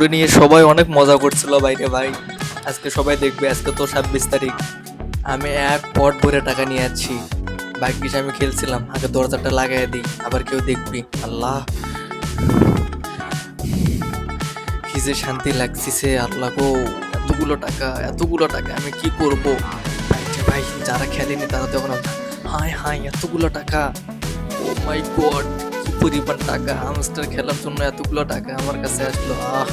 তোরে নিয়ে সবাই অনেক মজা করছিল বাইরে, ভাই। আজকে সবাই দেখবে, আজকে তো ছাব্বিশ তারিখ। আমি এক পট ভরে টাকা নিয়ে যাচ্ছি ভাগ্যিস আমি খেলছিলাম, আগে দরজাটা লাগাই দিই, আবার কেউ দেখবি। আল্লাহ। কি যে শান্তি লাগছিছে আল্লাহ গো, এতগুলো টাকা এতগুলো টাকা, আমি কি করব? ভাই যারা খেলেনি তারা তো এখন হাই হাই এতগুলো টাকা। ও মাই গড পরিমাণ টাকা। হামস্টার খেলার জন্য এতগুলো টাকা আমার কাছে আসলো। আহ,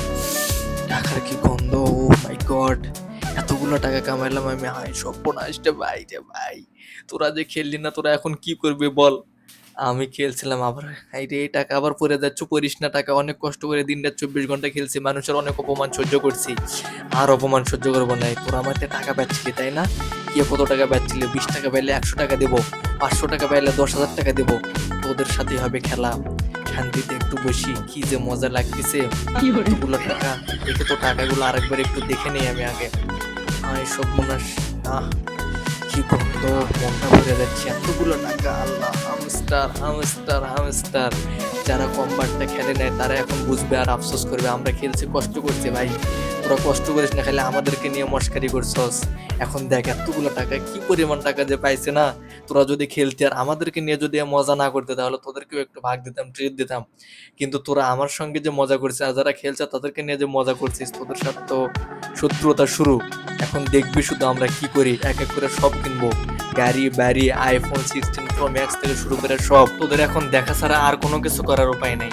টাকার কি গন্ধ? ও মাই গড এতগুলো টাকা কামাইলাম আমি। হাই সর্বনাশটা ভাই রে ভাই। তোরা যে খেললি না, তোরা এখন কি করবি বল? আমি খেলছিলাম আবার। এই রে, এই টাকা আবার পরে যাচ্ছ। পড়িস না টাকা। অনেক কষ্ট করে দিন রাত চব্বিশ ঘণ্টা খেলছি। মানুষের অনেক অপমান সহ্য করছি। আর অপমান সহ্য করব না। তোরা আমার টাকা পাচ্ছিলি, তাই না? কে কত টাকা পাচ্ছিলি? বিশ টাকা পাইলে একশো টাকা দেবো। পাঁচশো টাকা পাইলে দশ হাজার টাকা দেবো। তোদের সাথেই হবে খেলা। শান্তিতে একটু বসি, কি যে মজা লাগতেছে। এতগুলো টাকা দেখে তো টাকাগুলো আরেকবার একটু দেখে নেই আমি আগে। আয় সব মনাস আহ, কি গন্ধ, মনটা ভরে যাচ্ছে। এতগুলো টাকা, আল্লাহ, হামস্টার হামস্টার হামস্টার। যারা কম্বারটা খেলে নেয়, তারা এখন বুঝবে আর আফসোস করবে। আমরা খেলছি, কষ্ট করছি ভাই। তোরা কষ্ট করিস না, খেলে আমাদেরকে নিয়ে মস্কারি করছস। এখন দেখ, এতগুলো টাকা, কি পরিমাণ টাকা যে পাইছে না? তোরা যদি খেলতি আর আমাদেরকে নিয়ে যদি মজা না করতে, তাহলে তোদেরকেও একটু ভাগ দিতাম ট্রিট দিতাম। কিন্তু তোরা আমার সঙ্গে যে মজা করছিস আর যারা খেলছে তাদেরকে নিয়ে যে মজা করছিস, তোদের সাথে তো শত্রুতা শুরু। এখন দেখবি শুধু আমরা কি করি, এক এক করে সব কিনবো। গাড়ি, বাড়ি আইফোন সিক্সটিন প্রো ম্যাক্স থেকে শুরু করে সব। তোদের এখন দেখা ছাড়া আর কোনো কিছু করার উপায় নেই।